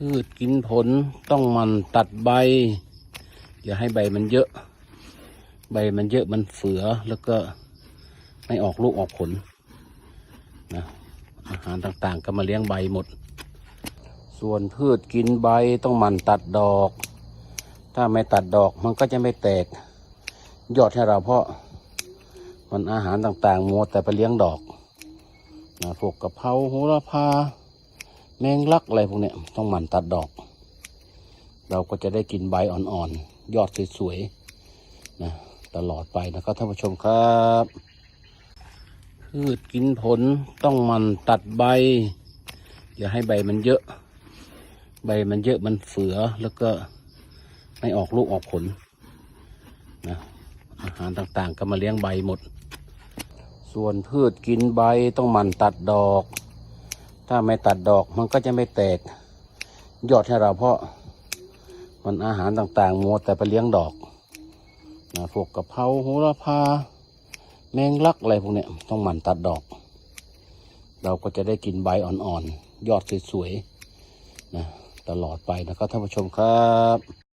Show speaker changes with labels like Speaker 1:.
Speaker 1: พืชกินผลต้องมันตัดใบ อย่าให้ใบมันเยอะ ใบมันเยอะมันเฟือแล้วก็ไม่ออกลูกออกผลนะอาหารต่างๆ ก็มาเลี้ยงใบหมด ส่วนพืชกินใบต้องมันตัดดอก ถ้าไม่ตัดดอกมันก็จะไม่แตก ยอดให้เราเพราะมันอาหารต่างๆมัวแต่ไปเลี้ยงดอกนะพวกกะเพราโหระพา แมงลักอะไรพวกเนี้ยต้องหมั่นตัดดอก เราก็จะได้กินใบอ่อนๆยอดสวยๆนะตลอดไปนะครับท่านผู้ชมครับพืชกินผลต้องหมันตัดใบ อย่าให้ใบมันเยอะ ใบมันเยอะมันเฟือแล้วก็ไม่ออกลูกออกผลนะอาหารต่างๆ ก็มาเลี้ยงใบหมด ส่วนพืชกินใบต้องหมั่นตัดดอก ถ้าไม่ตัดดอกมันก็จะไม่แตกยอดให้เราเพราะมันอาหารต่างๆมัวแต่ไปเลี้ยงดอกนะพวกกะเพราโหระพา แมงลักอะไรพวกเนี้ยต้องหมั่นตัดดอก เราก็จะได้กินใบอ่อนๆยอดสวยๆนะตลอดไปนะครับท่านผู้ชมครับ